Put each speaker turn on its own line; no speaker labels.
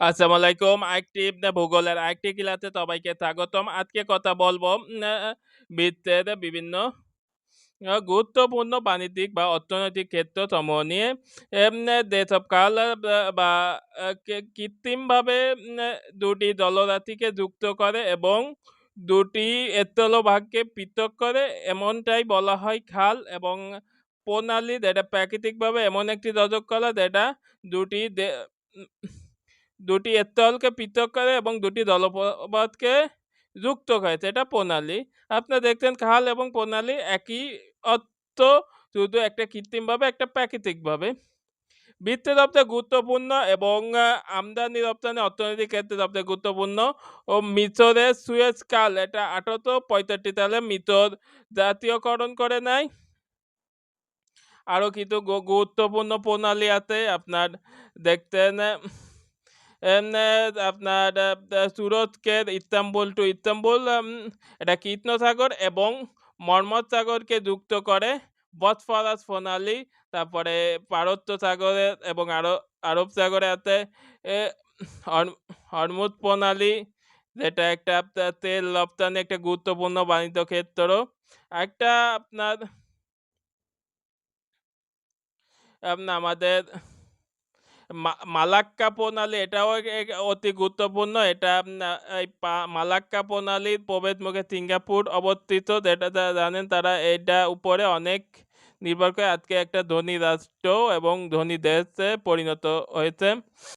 আসসালামু আলাইকুম আরেকটি ভূগোলের আরেকটি ক্লাসে সবাইকে স্বাগতম। আজকে কথা বলব বিশ্বের বিভিন্ন গুরুত্বপূর্ণ বাণিজ্যিক বা অর্থনৈতিক ক্ষেত্রসমূহ নিয়ে এম যেসব কাল বা কৃত্রিমভাবে দুটি আ ২ টি জলরাশিকে যুক্ত করে এবং ২ টি স্থলভাগকে পৃথক করে, এমনটাই বলা হয় খাল এবং প্রণালী যেটা প্রাকৃতিকভাবে এমন একটি যোজক কলা, যেটা ২ টি দে উম ২ টি স্থলকে পৃথক করে এবং ২ টি জলপ্রপাতকে যুক্ত করে সেটা প্রণালী। আপনারা দেখছেন খাল এবং প্রণালী একই অর্থ, শুধু একটা কৃত্রিমভাবে, একটা প্রাকৃতিকভাবে। বিশ্বের সবচেয়ে গুরুত্বপূর্ণ এবং আমদানি রপ্তানি অর্থনৈতিক ক্ষেত্রে সবচেয়ে গুরুত্বপূর্ণ ও মিশরের সুয়েজ কাল, এটা ১৮৬৫ সালে মিশর জাতীয়করণ করে নেয়। আরও কিছু গুরুত্বপূর্ণ প্রণালী আছে, আপনার দেখতেন আপনার তুরস্কের ইস্তাম্বুল টু ইস্তাম্বুল এটা কৃষ্ণ সাগর এবং মর্মদ সাগরকে যুক্ত করে বসফরাস প্রণালী। তারপরে পারস্য সাগরে এবং আরব আরব সাগরে আছে, এ, হর প্রণালী যেটা একটা আপনার তেল রপ্তানি একটা গুরুত্বপূর্ণ বাণিজ্য ক্ষেত্র। একটা আপনার আমাদের মালাক্কা প্রণালী এটাও অতি গুরুত্বপূর্ণ। এটা এই মালাক্কা প্রণালীর প্রবেশমুখে সিঙ্গাপুর অবস্থিত। যেটা জানেন তারা এটা উপরে অনেক নির্ভর করে আজকে একটা ধনী রাষ্ট্র এবং ধনী দেশে পরিণত হয়েছে।